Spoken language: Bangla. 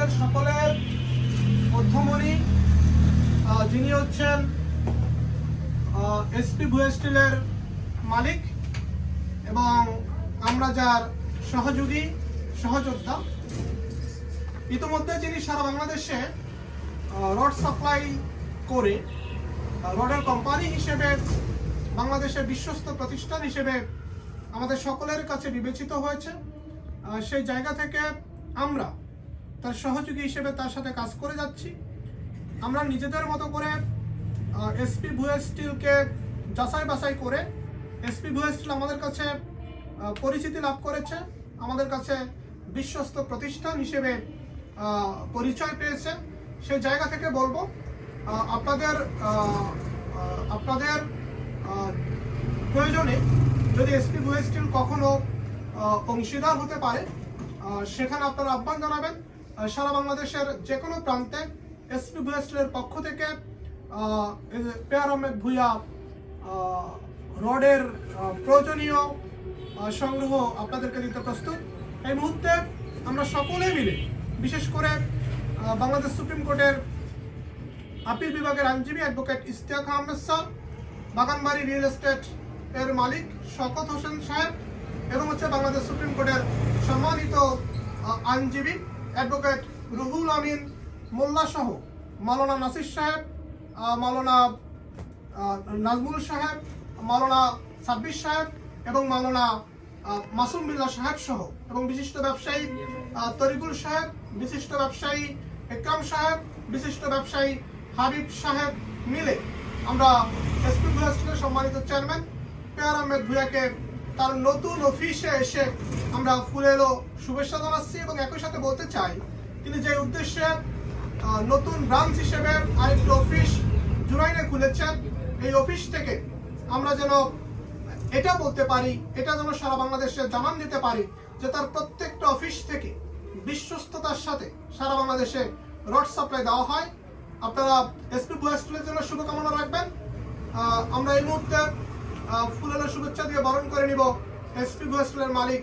আপনাদের সকলের মধ্যমণি যিনি হচ্ছেন এসপি ভুয়া স্টিলের মালিক এবং আমরা যার সহযোগী, সহযোদ্ধা। ইতিমধ্যে যিনি সারা বাংলাদেশে রড সাপ্লাই করে রডের কোম্পানি হিসেবে বাংলাদেশের বিশ্বস্ত প্রতিষ্ঠান হিসেবে আমাদের সকলের কাছে বিবেচিত হয়েছে। সেই জায়গা থেকে আমরা তার সহযোগী হিসেবে তার সাথে কাজ করে যাচ্ছি। আমরা নিজেদের মতো করে এসপি ভুয়া স্টিলকে যাচাই বাছাই করে এসপি ভুয়া স্টিল আমাদের কাছে পরিচিতি লাভ করেছে, আমাদের কাছে বিশ্বস্ত প্রতিষ্ঠান হিসেবে পরিচয় পেয়েছে। সে জায়গা থেকে বলব আপনাদের আপনাদের প্রয়োজনে যদি এসপি ভুয়া স্টিল কখনো অংশীদার হতে পারে সেখানে আপনারা আহ্বান জানাবেন। সারা বাংলাদেশের যে কোনো প্রান্তে এসপি ভুয়া স্টিলের পক্ষ থেকে পেয়ার আহমেদ আহ, রডের প্রয়োজনীয় সংগ্রহ আপনাদেরকে দিতে প্রস্তুত। এই মুহূর্তে আমরা সকলে মিলে বিশেষ করে বাংলাদেশ সুপ্রিম কোর্টের আপিল বিভাগের আইনজীবী advocate Istiak Ahmed sir Baganbari real estate এর মালিক শকত হোসেন সাহেব এবং হচ্ছে বাংলাদেশ সুপ্রিম কোর্টের সম্মানিত আইনজীবী অ্যাডভোকেট রুহুল আমিন মোল্লা সহ নাসির সাহেব মাওলানা নাজমুল সাহেব, মাওলানা সাব্বির সাহেব এবং মাওলানা মাসুম বিল্লাহ সাহেব সহ এবং বিশিষ্ট ব্যবসায়ী তরিকুল সাহেব, বিশিষ্ট ব্যবসায়ী একরাম সাহেব, বিশিষ্ট ব্যবসায়ী হাবিব সাহেব মিলে আমরা এসপি ভুয়াস্টিলের সম্মানিত চেয়ারম্যান পেয়ার আহমেদ ভুয়াকে তার নতুন অফিসে এসে আমরা ফুলে এলো শুভেচ্ছা জানাচ্ছি এবং একই সাথে বলতে চাই, তিনি যে উদ্দেশ্যে নতুন ব্রাঞ্চ হিসেবে আরেকটি অফিস জুরাইনে খুলেছেন, এই অফিস থেকে আমরা যেন এটা বলতে পারি, এটা যেন সারা বাংলাদেশে জানান দিতে পারি যে তার প্রত্যেকটা অফিস থেকে বিশ্বস্ততার সাথে সারা বাংলাদেশে রড সাপ্লাই দেওয়া হয়। আপনারা এসপি বুয়াস্টুলের জন্য শুভকামনা রাখবেন। আমরা এই মুহূর্তে ফুলের শুভেচ্ছা দিয়ে বরণ করে নিব এসপি বুয়াস্টুলের মালিক